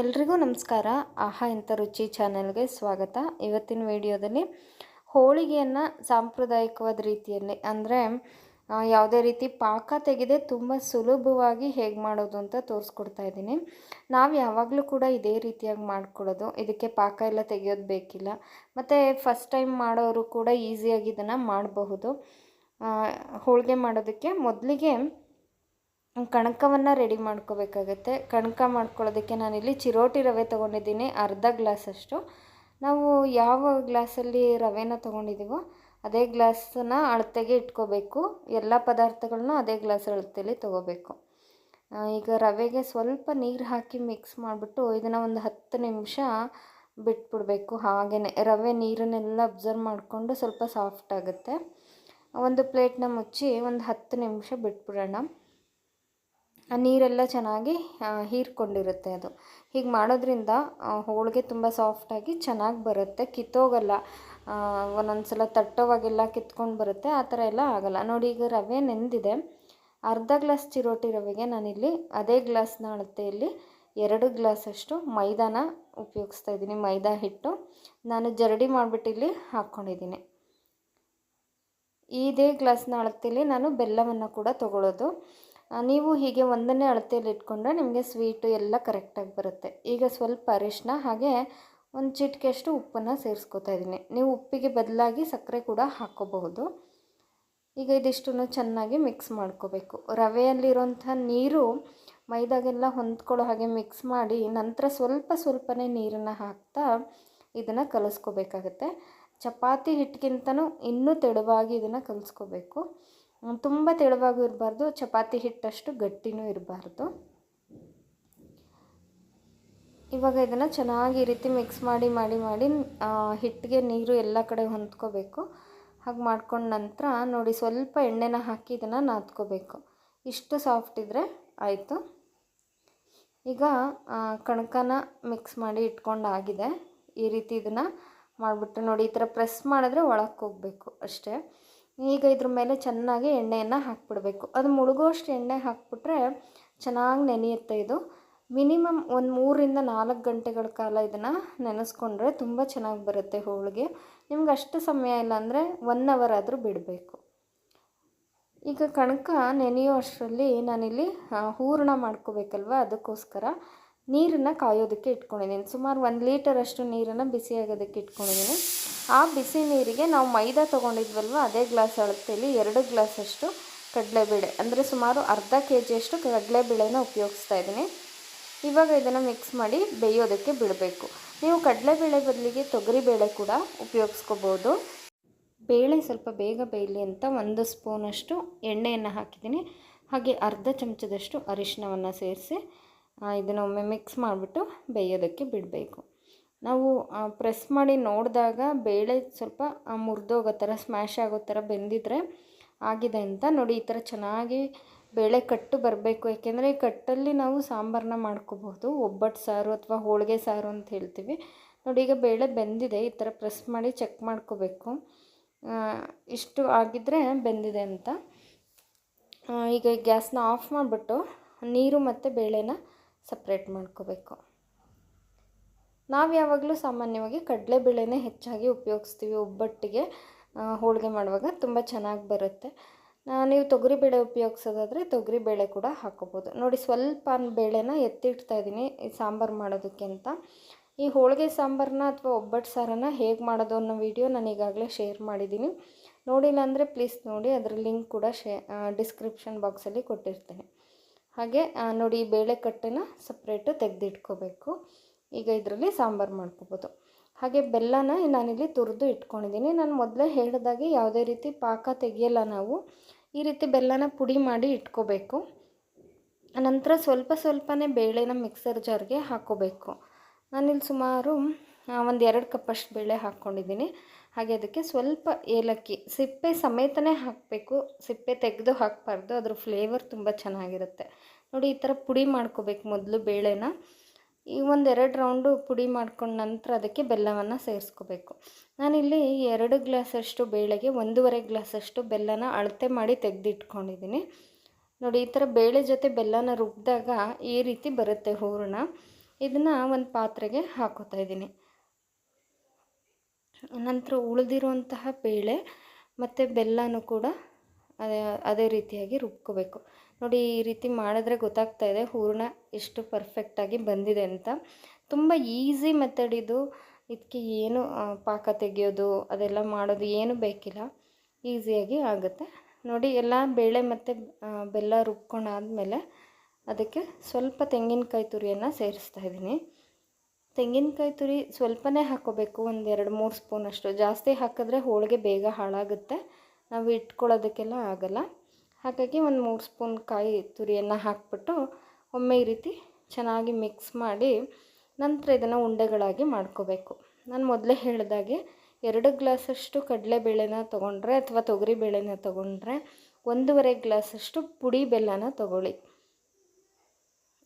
ಎಲ್ರಿಗೂ ನಮಸ್ಕಾರ. ಆಹಾ ಇಂಥ ರುಚಿ ಚಾನೆಲ್ಗೆ ಸ್ವಾಗತ. ಇವತ್ತಿನ ವಿಡಿಯೋದಲ್ಲಿ ಹೋಳಿಗೆಯನ್ನು ಸಾಂಪ್ರದಾಯಿಕವಾದ ರೀತಿಯಲ್ಲಿ ಅಂದರೆ ಯಾವುದೇ ರೀತಿ ಪಾಕ ತೆಗೆದೇ ತುಂಬ ಸುಲಭವಾಗಿ ಹೇಗೆ ಮಾಡೋದು ಅಂತ ತೋರಿಸ್ಕೊಡ್ತಾ ಇದ್ದೀನಿ. ನಾವು ಯಾವಾಗಲೂ ಕೂಡ ಇದೇ ರೀತಿಯಾಗಿ ಮಾಡ್ಕೊಳ್ಳೋದು. ಇದಕ್ಕೆ ಪಾಕ ಎಲ್ಲ ತೆಗೆಯೋದು ಬೇಕಿಲ್ಲ. ಮತ್ತು ಫಸ್ಟ್ ಟೈಮ್ ಮಾಡೋರು ಕೂಡ ಈಸಿಯಾಗಿ ಇದನ್ನು ಮಾಡಬಹುದು. ಹೋಳಿಗೆ ಮಾಡೋದಕ್ಕೆ ಮೊದಲಿಗೆ ಕಣಕವನ್ನು ರೆಡಿ ಮಾಡ್ಕೋಬೇಕಾಗತ್ತೆ. ಕಣಕ ಮಾಡ್ಕೊಳ್ಳೋದಕ್ಕೆ ನಾನಿಲ್ಲಿ ಚಿರೋಟಿ ರವೆ ತೊಗೊಂಡಿದ್ದೀನಿ, ಅರ್ಧ ಗ್ಲಾಸಷ್ಟು ನಾವು ಯಾವ ಗ್ಲಾಸಲ್ಲಿ ರವೆನ ತೊಗೊಂಡಿದ್ದೀವೋ ಅದೇ ಗ್ಲಾಸನ್ನ ಅಳತೆಗೆ ಇಟ್ಕೋಬೇಕು. ಎಲ್ಲ ಪದಾರ್ಥಗಳನ್ನ ಅದೇ ಗ್ಲಾಸ್ ಅಳತೆಯಲ್ಲಿ ತೊಗೋಬೇಕು. ಈಗ ರವೆಗೆ ಸ್ವಲ್ಪ ನೀರು ಹಾಕಿ ಮಿಕ್ಸ್ ಮಾಡಿಬಿಟ್ಟು ಇದನ್ನು ಒಂದು ಹತ್ತು ನಿಮಿಷ ಬಿಟ್ಬಿಡಬೇಕು. ಹಾಗೆಯೇ ರವೆ ನೀರನ್ನೆಲ್ಲ ಅಬ್ಸರ್ವ್ ಮಾಡಿಕೊಂಡು ಸ್ವಲ್ಪ ಸಾಫ್ಟ್ ಆಗುತ್ತೆ. ಒಂದು ಪ್ಲೇಟ್ನ ಮುಚ್ಚಿ ಒಂದು ಹತ್ತು ನಿಮಿಷ ಬಿಟ್ಬಿಡೋಣ. ಆ ನೀರೆಲ್ಲ ಚೆನ್ನಾಗಿ ಹೀರ್ಕೊಂಡಿರುತ್ತೆ ಅದು. ಹೀಗೆ ಮಾಡೋದ್ರಿಂದ ಹೋಳಿಗೆ ತುಂಬ ಸಾಫ್ಟಾಗಿ ಚೆನ್ನಾಗಿ ಬರುತ್ತೆ. ಕಿತ್ತೋಗಲ್ಲ. ಒಂದೊಂದು ಸಲ ತಟ್ಟೋವಾಗೆಲ್ಲ ಕಿತ್ಕೊಂಡು ಬರುತ್ತೆ. ಆ ಥರ ಎಲ್ಲ ಆಗಲ್ಲ. ನೋಡಿ, ಈಗ ರವೆ ನೆಂದಿದೆ. ಅರ್ಧ ಗ್ಲಾಸ್ ಚಿರೋಟಿ ರವೆಗೆ ನಾನಿಲ್ಲಿ ಅದೇ ಗ್ಲಾಸ್ನ ಅಳತೆಯಲ್ಲಿ ಎರಡು ಗ್ಲಾಸಷ್ಟು ಮೈದಾನ ಉಪಯೋಗಿಸ್ತಾ ಇದ್ದೀನಿ. ಮೈದಾ ಹಿಟ್ಟು. ನಾನು ಜರಡಿ ಮಾಡಿಬಿಟ್ಟು ಇಲ್ಲಿ ಹಾಕ್ಕೊಂಡಿದ್ದೀನಿ. ಇದೇ ಗ್ಲಾಸ್ನ ಅಳತೆಯಲ್ಲಿ ನಾನು ಬೆಲ್ಲವನ್ನು ಕೂಡ ತೊಗೊಳ್ಳೋದು ನೀವು ಹೀಗೆ ಒಂದನೇ ಅಳತೆಯಲ್ಲಿ ಇಟ್ಕೊಂಡ್ರೆ ನಿಮಗೆ ಸ್ವೀಟು ಎಲ್ಲ ಕರೆಕ್ಟಾಗಿ ಬರುತ್ತೆ. ಈಗ ಸ್ವಲ್ಪ ಅರಿಶಿನ ಹಾಗೆ ಒಂದು ಚಿಟಿಕೆಯಷ್ಟು ಉಪ್ಪನ್ನು ಸೇರಿಸ್ಕೊತಾ ಇದ್ದೀನಿ. ನೀವು ಉಪ್ಪಿಗೆ ಬದಲಾಗಿ ಸಕ್ಕರೆ ಕೂಡ ಹಾಕ್ಕೋಬಹುದು. ಈಗ ಇದಿಷ್ಟನ್ನು ಚೆನ್ನಾಗಿ ಮಿಕ್ಸ್ ಮಾಡ್ಕೋಬೇಕು. ರವೆಯಲ್ಲಿರೋಂಥ ನೀರು ಮೈದಾಗೆಲ್ಲ ಹೊಂದ್ಕೊಳ್ಳೋ ಹಾಗೆ ಮಿಕ್ಸ್ ಮಾಡಿ ನಂತರ ಸ್ವಲ್ಪ ಸ್ವಲ್ಪನೇ ನೀರನ್ನು ಹಾಕ್ತಾ ಇದನ್ನು ಕಲಿಸ್ಕೋಬೇಕಾಗತ್ತೆ. ಚಪಾತಿ ಹಿಟ್ಟಿಗಿಂತನೂ ಇನ್ನೂ ತೆಳುವಾಗಿ ಇದನ್ನು ಕಲಿಸ್ಕೋಬೇಕು. ತುಂಬ ತೆಳುವಾಗೂ ಇರಬಾರ್ದು, ಚಪಾತಿ ಹಿಟ್ಟಷ್ಟು ಗಟ್ಟಿನೂ ಇರಬಾರ್ದು. ಇವಾಗ ಇದನ್ನು ಚೆನ್ನಾಗಿ ಈ ರೀತಿ ಮಿಕ್ಸ್ ಮಾಡಿ ಮಾಡಿ ಮಾಡಿ ಹಿಟ್ಟಿಗೆ ನೀರು ಎಲ್ಲ ಕಡೆ ಹೊಂದ್ಕೋಬೇಕು. ಹಾಗೆ ಮಾಡ್ಕೊಂಡ ನಂತರ ನೋಡಿ ಸ್ವಲ್ಪ ಎಣ್ಣೆನ ಹಾಕಿ ಇದನ್ನು ನಾದ್ಕೋಬೇಕು. ಇಷ್ಟು ಸಾಫ್ಟ್ ಇದ್ದರೆ ಆಯಿತು. ಈಗ ಕಣಕನ ಮಿಕ್ಸ್ ಮಾಡಿ ಇಟ್ಕೊಂಡಾಗಿದೆ ಈ ರೀತಿ ಇದನ್ನು ಮಾಡಿಬಿಟ್ಟು ನೋಡಿ, ಈ ಥರ ಪ್ರೆಸ್ ಮಾಡಿದ್ರೆ ಒಳಕ್ಕೆ ಹೋಗಬೇಕು ಅಷ್ಟೇ. ಈಗ ಇದ್ರ ಮೇಲೆ ಚೆನ್ನಾಗಿ ಎಣ್ಣೆಯನ್ನು ಹಾಕ್ಬಿಡ್ಬೇಕು. ಅದು ಮುಳುಗೋಷ್ಟು ಎಣ್ಣೆ ಹಾಕ್ಬಿಟ್ರೆ ಚೆನ್ನಾಗಿ ನೆನೆಯುತ್ತೆ ಇದು. ಮಿನಿಮಮ್ ಒಂದು ಮೂರರಿಂದ ನಾಲ್ಕು ಗಂಟೆಗಳ ಕಾಲ ಇದನ್ನು ನೆನೆಸ್ಕೊಂಡ್ರೆ ತುಂಬ ಚೆನ್ನಾಗಿ ಬರುತ್ತೆ ಹೋಳಿಗೆ. ನಿಮ್ಗೆ ಅಷ್ಟು ಸಮಯ ಇಲ್ಲ ಅಂದರೆ ಒನ್ ಅವರ್ ಆದರೂ ಬಿಡಬೇಕು. ಈಗ ಕಣಕ ನೆನೆಯೋ ಅಷ್ಟರಲ್ಲಿ ನಾನಿಲ್ಲಿ ಹೂರಣ ಮಾಡ್ಕೋಬೇಕಲ್ವ ಅದಕ್ಕೋಸ್ಕರ ನೀರನ್ನು ಕಾಯೋದಕ್ಕೆ ಇಟ್ಕೊಂಡಿದ್ದೀನಿ. ಸುಮಾರು ಒಂದು ಲೀಟರಷ್ಟು ನೀರನ್ನು ಬಿಸಿಯಾಗೋದಕ್ಕೆ ಇಟ್ಕೊಂಡಿದ್ದೀನಿ. ಆ ಬಿಸಿ ನೀರಿಗೆ ನಾವು ಮೈದಾ ತೊಗೊಂಡಿದ್ವಲ್ವ, ಅದೇ ಗ್ಲಾಸ್ ಅಳತೆಯಲ್ಲಿ ಎರಡು ಗ್ಲಾಸಷ್ಟು ಕಡಲೆಬೇಳೆ, ಅಂದರೆ ಸುಮಾರು ಅರ್ಧ ಕೆ ಜಿಯಷ್ಟು ಕಡಲೆಬೇಳೆನ ಉಪಯೋಗಿಸ್ತಾ ಇದ್ದೀನಿ. ಇವಾಗ ಇದನ್ನು ಮಿಕ್ಸ್ ಮಾಡಿ ಬೇಯೋದಕ್ಕೆ ಬಿಡಬೇಕು. ನೀವು ಕಡಲೆಬೇಳೆ ಬದಲಿಗೆ ತೊಗರಿಬೇಳೆ ಕೂಡ ಉಪಯೋಗಿಸ್ಕೋಬೋದು. ಬೇಳೆ ಸ್ವಲ್ಪ ಬೇಗ ಬೇಯಲಿ ಅಂತ ಒಂದು ಸ್ಪೂನಷ್ಟು ಎಣ್ಣೆಯನ್ನು ಹಾಕಿದ್ದೀನಿ. ಹಾಗೆ ಅರ್ಧ ಚಮಚದಷ್ಟು ಅರಿಶಿನವನ್ನು ಸೇರಿಸಿ ಇದನ್ನೊಮ್ಮೆ ಮಿಕ್ಸ್ ಮಾಡಿಬಿಟ್ಟು ಬೇಯೋದಕ್ಕೆ ಬಿಡಬೇಕು. ನಾವು ಪ್ರೆಸ್ ಮಾಡಿ ನೋಡಿದಾಗ ಬೇಳೆ ಸ್ವಲ್ಪ ಮುರಿದೋಗೋ ಥರ ಸ್ಮ್ಯಾಶ್ ಆಗೋ ಥರ ಬೆಂದಿದ್ರೆ ಆಗಿದೆ ಅಂತ. ನೋಡಿ, ಈ ಥರ ಚೆನ್ನಾಗಿ ಬೇಳೆ ಕಟ್ಟು ಬರಬೇಕು. ಯಾಕೆಂದರೆ ಈ ಕಟ್ಟಲ್ಲಿ ನಾವು ಸಾಂಬಾರನ್ನ ಮಾಡ್ಕೋಬಹುದು ಒಬ್ಬಟ್ಟು ಸಾರು ಅಥವಾ ಹೋಳಿಗೆ ಸಾರು ಅಂತ ಹೇಳ್ತೀವಿ. ನೋಡಿ, ಈಗ ಬೇಳೆ ಬೆಂದಿದೆ. ಈ ಥರ ಪ್ರೆಸ್ ಮಾಡಿ ಚೆಕ್ ಮಾಡ್ಕೋಬೇಕು. ಇಷ್ಟು ಆಗಿದ್ರೆ ಬೆಂದಿದೆ ಅಂತ. ಈಗ ಗ್ಯಾಸ್ನ ಆಫ್ ಮಾಡಿಬಿಟ್ಟು ನೀರು ಮತ್ತು ಬೇಳೆನ ಸಪ್ರೇಟ್ ಮಾಡ್ಕೋಬೇಕು. ನಾವು ಯಾವಾಗಲೂ ಸಾಮಾನ್ಯವಾಗಿ ಕಡಲೆಬೇಳೆನೇ ಹೆಚ್ಚಾಗಿ ಉಪಯೋಗಿಸ್ತೀವಿ. ಒಬ್ಬಟ್ಟಿಗೆ ಹೋಳಿಗೆ ಮಾಡುವಾಗ ತುಂಬ ಚೆನ್ನಾಗಿ ಬರುತ್ತೆ. ನೀವು ತೊಗರಿಬೇಳೆ ಉಪಯೋಗಿಸೋದಾದರೆ ತೊಗರಿಬೇಳೆ ಕೂಡ ಹಾಕೋಬೋದು. ನೋಡಿ ಸ್ವಲ್ಪ ಬೇಳೆನ ಎತ್ತಿಡ್ತಾ ಇದ್ದೀನಿ ಸಾಂಬಾರು ಮಾಡೋದಕ್ಕೆ ಅಂತ. ಈ ಹೋಳಿಗೆ ಸಾಂಬಾರನ್ನ ಅಥವಾ ಒಬ್ಬಟ್ಟು ಸಾರನ್ನು ಹೇಗೆ ಮಾಡೋದು ಅನ್ನೋ ವಿಡಿಯೋ ನಾನು ಈಗಾಗಲೇ ಶೇರ್ ಮಾಡಿದ್ದೀನಿ ನೋಡಿಲ್ಲ ಅಂದರೆ ಪ್ಲೀಸ್ ನೋಡಿ, ಅದರ ಲಿಂಕ್ ಕೂಡ ಶೇ ಡಿಸ್ಕ್ರಿಪ್ಷನ್ ಬಾಕ್ಸಲ್ಲಿ ಕೊಟ್ಟಿರ್ತೇನೆ. ಹಾಗೆ ನೋಡಿ ಈ ಬೇಳೆ ಕಟ್ಟೆನ ಸಪ್ರೇಟು ತೆಗೆದಿಟ್ಕೋಬೇಕು. ಈಗ ಇದರಲ್ಲಿ ಸಾಂಬಾರು ಮಾಡ್ಕೋಬೋದು. ಹಾಗೆ ಬೆಲ್ಲನ ನಾನಿಲ್ಲಿ ತುರಿದು ಇಟ್ಕೊಂಡಿದ್ದೀನಿ. ನಾನು ಮೊದಲೇ ಹೇಳಿದಾಗೆ ಯಾವುದೇ ರೀತಿ ಪಾಕ ತೆಗಿಯಲ್ಲ ನಾವು, ಈ ರೀತಿ ಬೆಲ್ಲನ ಪುಡಿ ಮಾಡಿ ಇಟ್ಕೋಬೇಕು. ನಂತರ ಸ್ವಲ್ಪ ಸ್ವಲ್ಪನೇ ಬೇಳೆನ ಮಿಕ್ಸರ್ ಜಾರ್ಗೆ ಹಾಕೋಬೇಕು. ನಾನಿಲ್ಲಿ ಸುಮಾರು ಒಂದು ಎರಡು ಕಪ್ಪಷ್ಟು ಬೇಳೆ ಹಾಕ್ಕೊಂಡಿದ್ದೀನಿ. ಹಾಗೆ ಅದಕ್ಕೆ ಸ್ವಲ್ಪ ಏಲಕ್ಕಿ, ಸಿಪ್ಪೆ ಸಮೇತನೇ ಹಾಕಬೇಕು. ಸಿಪ್ಪೆ ತೆಗೆದು ಹಾಕಬಾರ್ದು. ಅದ್ರ ಫ್ಲೇವರ್ ತುಂಬ ಚೆನ್ನಾಗಿರುತ್ತೆ. ನೋಡಿ, ಈ ಥರ ಪುಡಿ ಮಾಡ್ಕೋಬೇಕು ಮೊದಲು ಬೇಳೆನ. ಈ ಒಂದು ಎರಡು ರೌಂಡು ಪುಡಿ ಮಾಡ್ಕೊಂಡ ನಂತರ ಅದಕ್ಕೆ ಬೆಲ್ಲವನ್ನು ಸೇರಿಸ್ಕೋಬೇಕು. ನಾನಿಲ್ಲಿ ಎರಡು ಗ್ಲಾಸಷ್ಟು ಬೇಳೆಗೆ ಒಂದೂವರೆ ಗ್ಲಾಸಷ್ಟು ಬೆಲ್ಲನ ಅಳತೆ ಮಾಡಿ ತೆಗೆದಿಟ್ಕೊಂಡಿದ್ದೀನಿ ನೋಡಿ, ಈ ಥರ ಬೇಳೆ ಜೊತೆ ಬೆಲ್ಲನ ರುಬ್ಬಿದಾಗ ಈ ರೀತಿ ಬರುತ್ತೆ ಹೂರಣ. ಇದನ್ನು ಒಂದು ಪಾತ್ರೆಗೆ ಹಾಕೋತಾ ಇದ್ದೀನಿ ನಂತರ ಉಳಿದಿರುವಂತಹ ಬೇಳೆ ಮತ್ತು ಬೆಲ್ಲನೂ ಕೂಡ ಅದೇ ಅದೇ ರೀತಿಯಾಗಿ ರುಬ್ಕೋಬೇಕು. ನೋಡಿ, ಈ ರೀತಿ ಮಾಡಿದ್ರೆ ಗೊತ್ತಾಗ್ತಾ ಇದೆ ಹೂರಣ ಎಷ್ಟು ಪರ್ಫೆಕ್ಟಾಗಿ ಬಂದಿದೆ ಅಂತ. ತುಂಬ ಈಸಿ ಮೆಥಡ್ ಇದು. ಇದಕ್ಕೆ ಏನು ಪಾಕ ತೆಗೆಯೋದು, ಅದೆಲ್ಲ ಮಾಡೋದು ಏನು ಬೇಕಿಲ್ಲ. ಈಸಿಯಾಗಿ ಆಗುತ್ತೆ. ನೋಡಿ, ಎಲ್ಲ ಬೇಳೆ ಮತ್ತು ಬೆಲ್ಲ ರುಬ್ಕೊಂಡಾದಮೇಲೆ ಅದಕ್ಕೆ ಸ್ವಲ್ಪ ತೆಂಗಿನಕಾಯಿ ತುರಿಯನ್ನು ಸೇರಿಸ್ತಾ ಇದ್ದೀನಿ. ತೆಂಗಿನಕಾಯಿ ತುರಿ ಸ್ವಲ್ಪನೇ ಹಾಕ್ಕೋಬೇಕು, ಒಂದು ಎರಡು ಮೂರು ಸ್ಪೂನಷ್ಟು ಜಾಸ್ತಿ ಹಾಕಿದ್ರೆ ಹೋಳಿಗೆ ಬೇಗ ಹಾಳಾಗುತ್ತೆ. ನಾವು ಇಟ್ಕೊಳ್ಳೋದಕ್ಕೆಲ್ಲ ಆಗಲ್ಲ. ಹಾಗಾಗಿ ಒಂದು ಮೂರು ಸ್ಪೂನ್ ಕಾಯಿ ತುರಿಯನ್ನು ಹಾಕ್ಬಿಟ್ಟು ಒಮ್ಮೆ ಈ ರೀತಿ ಚೆನ್ನಾಗಿ ಮಿಕ್ಸ್ ಮಾಡಿ ನಂತರ ಇದನ್ನು ಉಂಡೆಗಳಾಗಿ ಮಾಡ್ಕೋಬೇಕು. ನಾನು ಮೊದಲೇ ಹೇಳಿದಾಗೆ ಎರಡು ಗ್ಲಾಸಷ್ಟು ಕಡಲೆಬೇಳೆನ ತೊಗೊಂಡ್ರೆ ಅಥವಾ ತೊಗರಿ ಬೇಳೆನ ತೊಗೊಂಡ್ರೆ ಒಂದೂವರೆ ಗ್ಲಾಸಷ್ಟು ಪುಡಿ ಬೆಲ್ಲನ ತೊಗೊಳ್ಳಿ.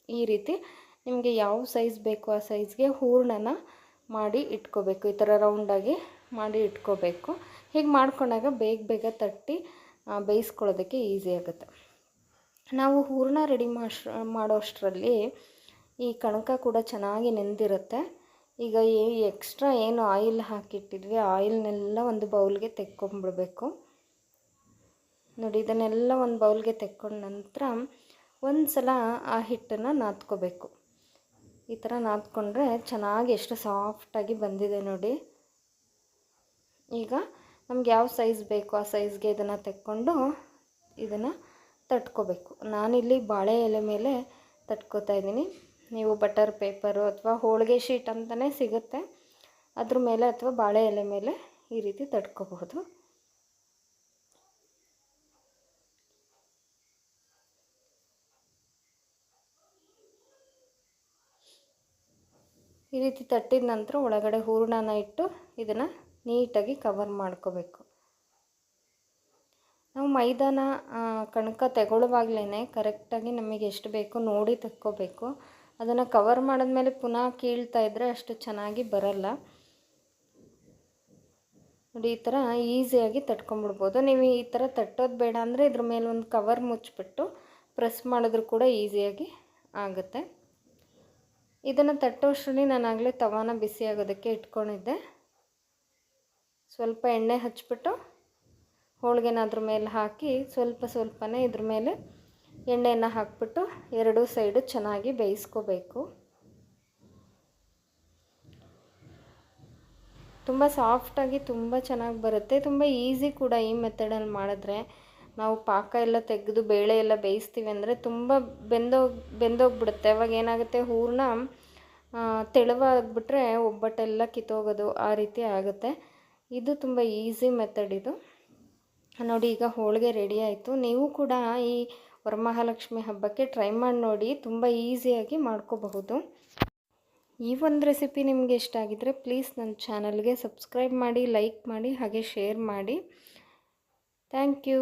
ಈ ರೀತಿ ನಿಮಗೆ ಯಾವ ಸೈಜ್ ಬೇಕೋ ಆ ಸೈಜ್ಗೆ ಹೂರ್ಣನ ಮಾಡಿ ಇಟ್ಕೋಬೇಕು. ಈ ಥರ ರೌಂಡಾಗಿ ಮಾಡಿ ಇಟ್ಕೋಬೇಕು. ಹೀಗೆ ಮಾಡ್ಕೊಂಡಾಗ ಬೇಗ ಬೇಗ ತಟ್ಟಿ ಬೇಯಿಸ್ಕೊಳ್ಳೋದಕ್ಕೆ ಈಸಿ ಆಗುತ್ತೆ. ನಾವು ಹೂರಣ ರೆಡಿ ಮಾಡ್ ಮಾಡೋಷ್ಟರಲ್ಲಿ ಈ ಕಣಕ ಕೂಡ ಚೆನ್ನಾಗಿ ನೆಂದಿರುತ್ತೆ. ಈಗ ಈ ಎಕ್ಸ್ಟ್ರಾ ಏನು ಆಯಿಲ್ ಹಾಕಿಟ್ಟಿದ್ವಿ ಆಯಿಲ್ನೆಲ್ಲ ಒಂದು ಬೌಲ್ಗೆ ತೆಕ್ಕೊಂಬಿಡ್ಬೇಕು. ನೋಡಿ, ಇದನ್ನೆಲ್ಲ ಒಂದು ಬೌಲ್ಗೆ ತೆಕ್ಕೊಂಡ ನಂತರ ಒಂದು ಸಲ ಆ ಹಿಟ್ಟನ್ನು ನಾದ್ಕೋಬೇಕು. ಈ ಥರ ನಾದ್ಕೊಂಡ್ರೆ ಚೆನ್ನಾಗಿ ಎಷ್ಟು ಸಾಫ್ಟಾಗಿ ಬಂದಿದೆ ನೋಡಿ. ಈಗ ನಮ್ಗೆ ಯಾವ ಸೈಜ್ ಬೇಕು ಆ ಸೈಜ್ಗೆ ಇದನ್ನು ತೆಕ್ಕೊಂಡು ಇದನ್ನು ತಟ್ಕೋಬೇಕು. ನಾನಿಲ್ಲಿ ಬಾಳೆ ಎಲೆ ಮೇಲೆ ತಟ್ಕೋತಾ ಇದ್ದೀನಿ. ನೀವು ಬಟರ್ ಪೇಪರು ಅಥವಾ ಹೋಳಿಗೆ ಶೀಟ್ ಅಂತಲೇ ಸಿಗುತ್ತೆ. ಅದ್ರ ಮೇಲೆ ಅಥವಾ ಬಾಳೆ ಎಲೆ ಮೇಲೆ ಈ ರೀತಿ ತಟ್ಕೋಬಹುದು. ಈ ರೀತಿ ತಟ್ಟಿದ ನಂತರ ಒಳಗಡೆ ಹೂರಣನ ಇಟ್ಟು ಇದನ್ನು ನೀಟಾಗಿ ಕವರ್ ಮಾಡ್ಕೋಬೇಕು. ನಾವು ಮೈದಾನ ಕಣಕ ತಗೊಳ್ಳುವಾಗಲೇ ಕರೆಕ್ಟಾಗಿ ನಮಗೆ ಎಷ್ಟು ಬೇಕೋ ನೋಡಿ ತಕ್ಕೋಬೇಕು. ಅದನ್ನು ಕವರ್ ಮಾಡಿದ್ಮೇಲೆ ಪುನಃ ಕೀಳ್ತಾ ಇದ್ದರೆ ಅಷ್ಟು ಚೆನ್ನಾಗಿ ಬರಲ್ಲ. ನೋಡಿ, ಈ ಥರ ಈಸಿಯಾಗಿ ತಟ್ಕೊಂಬಿಡ್ಬೋದು. ನೀವು ಈ ಥರ ತಟ್ಟೋದು ಬೇಡ ಅಂದರೆ ಇದ್ರ ಮೇಲೆ ಒಂದು ಕವರ್ ಮುಚ್ಚಿಬಿಟ್ಟು ಪ್ರೆಸ್ ಮಾಡಿದ್ರು ಕೂಡ ಈಸಿಯಾಗಿ ಆಗುತ್ತೆ. ಇದನ್ನು ತಟ್ಟೋಷ್ಟರಲ್ಲಿ ನಾನು ಆಗಲೇ ತವಾನ ಬಿಸಿ ಆಗೋದಕ್ಕೆ ಇಟ್ಕೊಂಡಿದ್ದೆ. ಸ್ವಲ್ಪ ಎಣ್ಣೆ ಹಚ್ಬಿಟ್ಟು ಹೋಳಿಗೆನ ಅದ್ರ ಮೇಲೆ ಹಾಕಿ ಸ್ವಲ್ಪ ಸ್ವಲ್ಪನೇ ಇದ್ರ ಮೇಲೆ ಎಣ್ಣೆಯನ್ನು ಹಾಕ್ಬಿಟ್ಟು ಎರಡೂ ಸೈಡು ಚೆನ್ನಾಗಿ ಬೇಯಿಸ್ಕೋಬೇಕು. ತುಂಬ ಸಾಫ್ಟಾಗಿ ತುಂಬ ಚೆನ್ನಾಗಿ ಬರುತ್ತೆ. ತುಂಬ ಈಸಿ ಕೂಡ ಈ ಮೆಥಡಲ್ಲಿ ಮಾಡಿದ್ರೆ. ನಾವು ಪಾಕ ಎಲ್ಲ ತೆಗೆದು ಬೇಳೆ ಎಲ್ಲ ಬೇಯಿಸ್ತೀವಿ ಅಂದರೆ ತುಂಬ ಬೆಂದೋಗಿ ಬೆಂದೋಗ್ಬಿಡುತ್ತೆ. ಅವಾಗ ಏನಾಗುತ್ತೆ ಹೂರಣ ತೆಳುವಾಗಿಬಿಟ್ರೆ ಒಬ್ಬಟ್ಟೆಲ್ಲ ಕಿತ್ತೋಗೋದು ಆ ರೀತಿ ಆಗುತ್ತೆ. ಇದು ತುಂಬ ಈಸಿ ಮೆಥಡ್ ಇದು. ನೋಡಿ, ಈಗ ಹೋಳಿಗೆ ರೆಡಿ ಆಯಿತು. ನೀವು ಕೂಡ ಈ ವರಮಹಾಲಕ್ಷ್ಮಿ ಹಬ್ಬಕ್ಕೆ ಟ್ರೈ ಮಾಡಿ ನೋಡಿ, ತುಂಬ ಈಸಿಯಾಗಿ ಮಾಡ್ಕೋಬಹುದು. ಈ ಒಂದು ರೆಸಿಪಿ ನಿಮಗೆ ಇಷ್ಟ ಆಗಿದ್ದರೆ ಪ್ಲೀಸ್ ನನ್ನ ಚಾನಲ್ಗೆ ಸಬ್ಸ್ಕ್ರೈಬ್ ಮಾಡಿ ಲೈಕ್ ಮಾಡಿ, ಹಾಗೆ ಶೇರ್ ಮಾಡಿ. Thank you